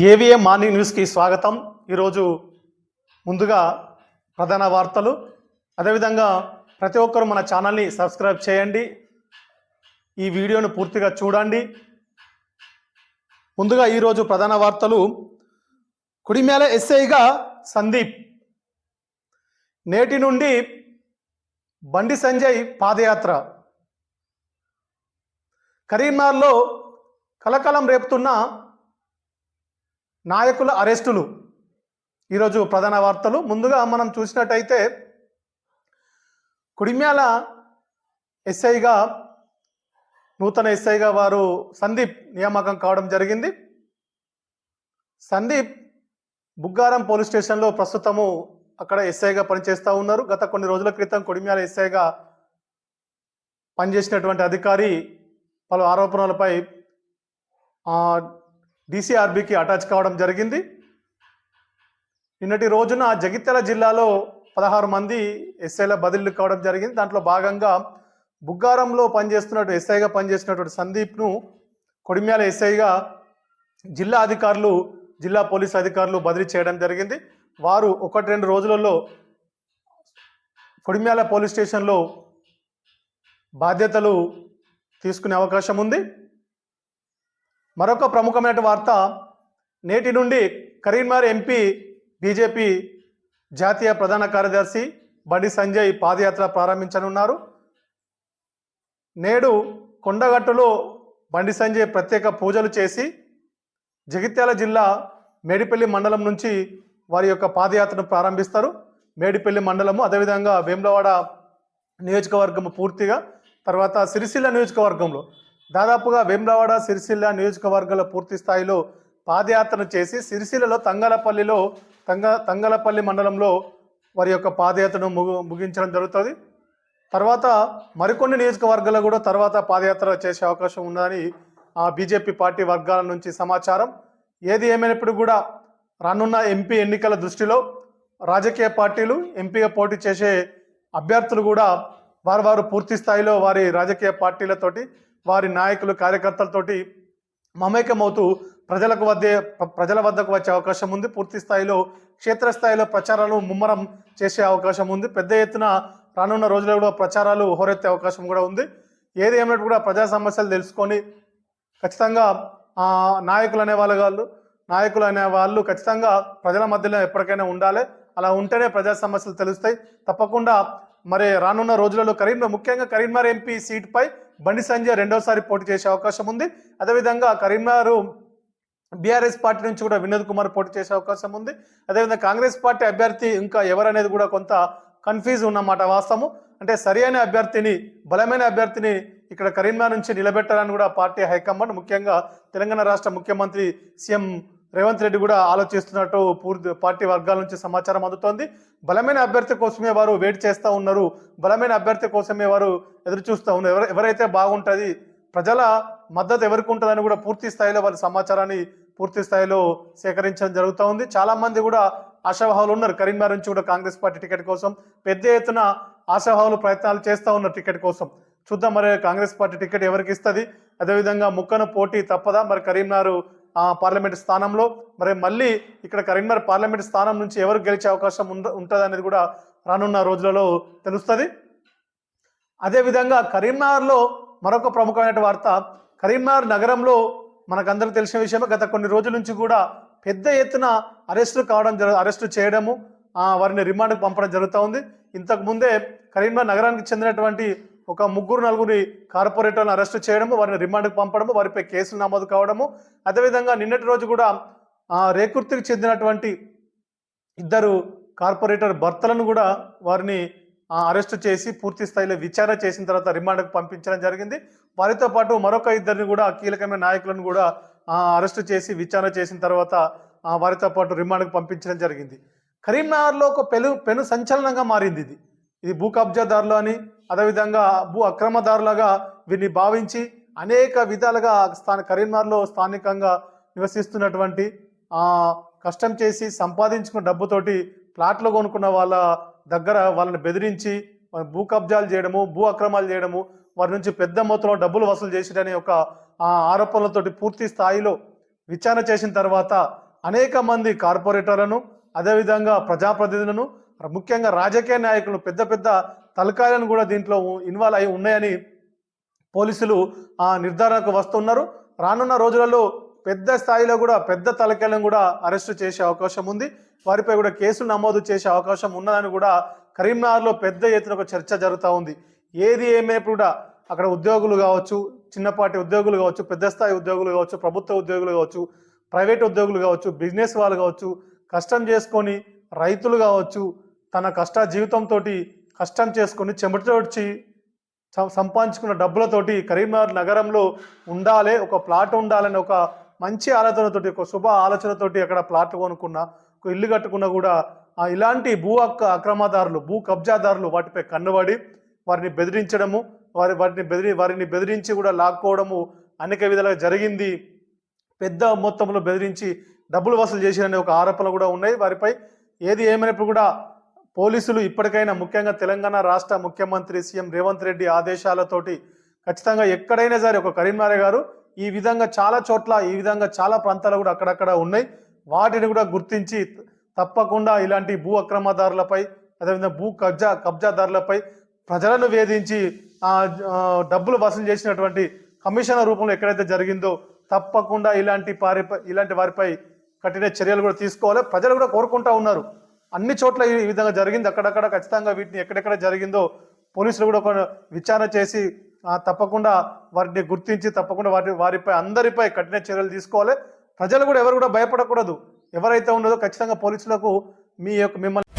ఏవిఏ morning న్యూస్కి స్వాగతం. ఈరోజు ముందుగా ప్రధాన వార్తలు. అదేవిధంగా ప్రతి ఒక్కరు మన ఛానల్ని సబ్స్క్రైబ్ చేయండి. ఈ వీడియోను పూర్తిగా చూడండి. ముందుగా ఈరోజు ప్రధాన వార్తలు. కుడిమేల ఎస్ఐగా సందీప్. నేటి నుండి బండి సంజయ్ పాదయాత్ర. కరీంనగర్లో కలకలం రేపుతున్న నాయకుల అరెస్టులు. ఈరోజు ప్రధాన వార్తలు. ముందుగా మనం చూసినట్టయితే కుడిమ్యాల ఎస్ఐగా నూతన ఎస్ఐగా వారు సందీప్ నియామకం కావడం జరిగింది. సందీప్ బుగ్గారం పోలీస్ స్టేషన్లో ప్రస్తుతము అక్కడ ఎస్ఐగా పనిచేస్తూ ఉన్నారు. గత కొన్ని రోజుల క్రితం కొడిమ్యాల ఎస్ఐగా పనిచేసినటువంటి అధికారి పలు ఆరోపణలపై డిసిఆర్బికి అటాచ్ కావడం జరిగింది. నిన్నటి రోజున జగిత్యాల జిల్లాలో పదహారు మంది ఎస్ఐల బదిలీలు కావడం జరిగింది. దాంట్లో భాగంగా బుగ్గారంలో పనిచేస్తున్నట్టు ఎస్ఐగా పనిచేస్తున్నటువంటి సందీప్ను కొడిమ్యాల ఎస్ఐగా జిల్లా అధికారులు జిల్లా పోలీస్ అధికారులు బదిలీ చేయడం జరిగింది. వారు ఒకటి రెండు రోజులలో కొడిమ్యాల పోలీస్ స్టేషన్లో బాధ్యతలు తీసుకునే అవకాశం ఉంది. మరొక ప్రముఖమైన వార్త నేటి నుండి కరీంనగర్ ఎంపీ బీజేపీ జాతీయ ప్రధాన కార్యదర్శి బండి సంజయ్ పాదయాత్ర ప్రారంభించనున్నారు. నేడు కొండగట్టులో బండి సంజయ్ ప్రత్యేక పూజలు చేసి జగిత్యాల జిల్లా మేడిపల్లి మండలం నుంచి వారి యొక్క పాదయాత్రను ప్రారంభిస్తారు. మేడిపల్లి మండలము అదేవిధంగా వేములవాడ నియోజకవర్గము పూర్తిగా తర్వాత సిరిసిల్ల నియోజకవర్గంలో దాదాపుగా వేములవాడ సిరిసిల్ల నియోజకవర్గాల పూర్తి స్థాయిలో పాదయాత్రను చేసి సిరిసిల్లలో తంగలపల్లిలో తంగ తంగలపల్లి మండలంలో వారి యొక్క పాదయాత్రను ముగు ముగించడం జరుగుతుంది. తర్వాత మరికొన్ని నియోజకవర్గాల్లో కూడా తర్వాత పాదయాత్ర చేసే అవకాశం ఉందని ఆ బీజేపీ పార్టీ వర్గాల నుంచి సమాచారం. ఏది ఏమైనప్పుడు కూడా రానున్న ఎంపీ ఎన్నికల దృష్టిలో రాజకీయ పార్టీలు ఎంపీగా పోటీ చేసే అభ్యర్థులు కూడా వారు వారు పూర్తి స్థాయిలో వారి రాజకీయ పార్టీలతోటి వారి నాయకులు కార్యకర్తలతోటి మమేకమవుతూ ప్రజలకు వద్దే ప్రజల వద్దకు వచ్చే అవకాశం ఉంది. పూర్తి స్థాయిలో క్షేత్రస్థాయిలో ప్రచారాలు ముమ్మరం చేసే అవకాశం ఉంది. పెద్ద ఎత్తున రానున్న రోజుల్లో కూడా ప్రచారాలు హోరెత్తే అవకాశం కూడా ఉంది. ఏది ఏమైనట్టు కూడా ప్రజా సమస్యలు తెలుసుకొని ఖచ్చితంగా నాయకులు అనే వాళ్ళు వాళ్ళు నాయకులు అనే వాళ్ళు ఖచ్చితంగా ప్రజల మధ్యలో ఎప్పటికైనా ఉండాలి. అలా ఉంటేనే ప్రజా సమస్యలు తెలుస్తాయి. తప్పకుండా మరి రానున్న రోజులలో కరీంనగర్ ముఖ్యంగా కరీంనగర్ ఎంపీ సీట్పై బండి సంజయ్ రెండోసారి పోటీ చేసే అవకాశం ఉంది. అదేవిధంగా కరీంనగర్ బీఆర్ఎస్ పార్టీ నుంచి కూడా వినోద్ కుమార్ పోటీ చేసే అవకాశం ఉంది. అదేవిధంగా కాంగ్రెస్ పార్టీ అభ్యర్థి ఇంకా ఎవరనేది కూడా కొంత కన్ఫ్యూజ్ ఉన్నమాట వాస్తవము. అంటే సరి అయిన అభ్యర్థిని బలమైన అభ్యర్థిని ఇక్కడ కరీంనగర్ నుంచి నిలబెట్టాలని కూడా పార్టీ హైకమాండ్ ముఖ్యంగా తెలంగాణ రాష్ట్ర ముఖ్యమంత్రి సీఎం రేవంత్ రెడ్డి కూడా ఆలోచిస్తున్నట్టు పూర్తి పార్టీ వర్గాల నుంచి సమాచారం అందుతోంది. బలమైన అభ్యర్థి కోసమే వారు వెయిట్ చేస్తూ ఉన్నారు. బలమైన అభ్యర్థి కోసమే వారు ఎదురు చూస్తూ ఉన్నారు. ఎవరు ఎవరైతే బాగుంటుంది ప్రజల మద్దతు ఎవరికి ఉంటుందని కూడా పూర్తి స్థాయిలో వాళ్ళ సమాచారాన్ని పూర్తి స్థాయిలో సేకరించడం జరుగుతూ ఉంది. చాలామంది కూడా ఆశావాహులు ఉన్నారు. కరీంనగర్ నుంచి కూడా కాంగ్రెస్ పార్టీ టికెట్ కోసం పెద్ద ఎత్తున ఆశావాహులు ప్రయత్నాలు చేస్తూ ఉన్నారు టికెట్ కోసం. చూద్దాం మరి కాంగ్రెస్ పార్టీ టికెట్ ఎవరికి ఇస్తుంది? అదేవిధంగా ముక్కను పోటీ తప్పదా? మరి కరీంనగర్ పార్లమెంట్ స్థానంలో మరి మళ్ళీ ఇక్కడ కరీంనగర్ పార్లమెంట్ స్థానం నుంచి ఎవరు గెలిచే అవకాశం ఉంటుంది అనేది కూడా రానున్న రోజులలో తెలుస్తుంది. అదేవిధంగా కరీంనగర్లో మరొక ప్రముఖమైన వార్త కరీంనగర్ నగరంలో మనకందరికి తెలిసిన విషయమే గత కొన్ని రోజుల నుంచి కూడా పెద్ద ఎత్తున అరెస్టులు కావడం జరు అరెస్టు చేయడము వారిని రిమాండ్కు పంపడం జరుగుతూ ఉంది. ఇంతకు ముందే కరీంనగర్ నగరానికి చెందినటువంటి ఒక ముగ్గురు నలుగురి కార్పొరేటర్లను అరెస్ట్ చేయడము వారిని రిమాండ్కి పంపడము వారిపై కేసులు నమోదు కావడము. అదేవిధంగా నిన్నటి రోజు కూడా ఆ, రేకుర్తికి చెందినటువంటి ఇద్దరు కార్పొరేటర్ భర్తలను కూడా వారిని అరెస్ట్ చేసి పూర్తి స్థాయిలో విచారణ చేసిన తర్వాత రిమాండ్కు పంపించడం జరిగింది. వారితో పాటు మరొక ఇద్దరిని కూడా కీలకమైన నాయకులను కూడా అరెస్ట్ చేసి విచారణ చేసిన తర్వాత వారితో పాటు రిమాండ్కు పంపించడం జరిగింది. కరీంనగర్లో ఒక పెను పెను సంచలనంగా మారింది ఇది. ఇది భూ కబ్జాదారులు అని అదేవిధంగా భూ అక్రమదారులుగా వీరిని భావించి అనేక విధాలుగా స్థాన కరీంనగర్లో స్థానికంగా నివసిస్తున్నటువంటి కష్టం చేసి సంపాదించుకున్న డబ్బుతోటి ప్లాట్లు కొనుక్కున్న వాళ్ళ దగ్గర వాళ్ళని బెదిరించి వాళ్ళ భూ కబ్జాలు చేయడము భూ అక్రమాలు చేయడము వారి నుంచి పెద్ద మొత్తంలో డబ్బులు వసూలు చేసేటనే ఒక ఆరోపణలతోటి పూర్తి స్థాయిలో విచారణ చేసిన తర్వాత అనేక మంది కార్పొరేటర్లను అదేవిధంగా ప్రజాప్రతినిధులను ముఖ్యంగా రాజకీయ నాయకులు పెద్ద పెద్ద తలకాయలను కూడా దీంట్లో ఇన్వాల్వ్ అయి ఉన్నాయని పోలీసులు ఆ నిర్ధారణకు వస్తున్నారు. రానున్న రోజులలో పెద్ద స్థాయిలో కూడా పెద్ద తలకాయలను కూడా అరెస్టు చేసే అవకాశం ఉంది. వారిపై కూడా కేసులు నమోదు చేసే అవకాశం ఉన్నదని కూడా కరీంనగర్లో పెద్ద ఎత్తున ఒక చర్చ జరుగుతూ ఉంది. ఏది ఏమైనప్పుడు కూడా అక్కడ ఉద్యోగులు కావచ్చు చిన్నపాటి ఉద్యోగులు కావచ్చు పెద్ద స్థాయి ఉద్యోగులు కావచ్చు ప్రభుత్వ ఉద్యోగులు కావచ్చు ప్రైవేట్ ఉద్యోగులు కావచ్చు బిజినెస్ వాళ్ళు కావచ్చు కష్టం చేసుకొని రైతులు కావచ్చు తన కష్ట జీవితంతో కష్టం చేసుకొని చెమటోడ్చి సం- సంపాదించుకున్న డబ్బులతోటి కరీంనగర్ నగరంలో ఉండాలి ఒక ప్లాట్ ఉండాలని ఒక మంచి ఆలోచనతోటి ఒక శుభ ఆలోచనతోటి అక్కడ ప్లాట్ కొనుక్కున్న ఒక ఇల్లు కట్టుకున్న కూడా ఇలాంటి భూ హక్కు అక్రమదారులు భూ కబ్జాదారులు వాటిపై కన్నుబడి వారిని బెదిరించడము వారి వారిని బెదిరి వారిని బెదిరించి కూడా లాక్కోవడము అనేక విధాలుగా జరిగింది. పెద్ద మొత్తంలో బెదిరించి డబ్బులు వసూలు చేసిరనే ఒక ఆరోపణలు కూడా ఉన్నాయి. వారిపై ఏది ఏమైనప్పుడు కూడా పోలీసులు ఇప్పటికైనా ముఖ్యంగా తెలంగాణ రాష్ట్ర ముఖ్యమంత్రి సీఎం రేవంత్ రెడ్డి ఆదేశాలతోటి ఖచ్చితంగా ఎక్కడైనా సరే ఒక కరీంనగర్ గారు ఈ విధంగా చాలా చోట్ల ఈ విధంగా చాలా ప్రాంతాలు కూడా అక్కడక్కడ ఉన్నాయి. వాటిని కూడా గుర్తించి తప్పకుండా ఇలాంటి భూ అక్రమదారులపై అదేవిధంగా భూ కబ్జా కబ్జాదారులపై ప్రజలను వేధించి డబ్బులు వసూలు చేసినటువంటి కమిషనర్ రూపంలో ఎక్కడైతే జరిగిందో తప్పకుండా ఇలాంటి వారిపై ఇలాంటి వారిపై కఠిన చర్యలు కూడా తీసుకోవాలి. ప్రజలు కూడా కోరుకుంటా ఉన్నారు. అన్ని చోట్ల ఈ విధంగా జరిగింది. అక్కడక్కడ ఖచ్చితంగా వీటిని ఎక్కడెక్కడ జరిగిందో పోలీసులు కూడా ఒక విచారణ చేసి తప్పకుండా వారిని గుర్తించి తప్పకుండా వారి వారిపై అందరిపై కఠిన చర్యలు తీసుకోవాలి. ప్రజలు కూడా ఎవరు కూడా భయపడకూడదు. ఎవరైతే ఉన్నదో ఖచ్చితంగా పోలీసులకు మీ యొక్క మిమ్మల్ని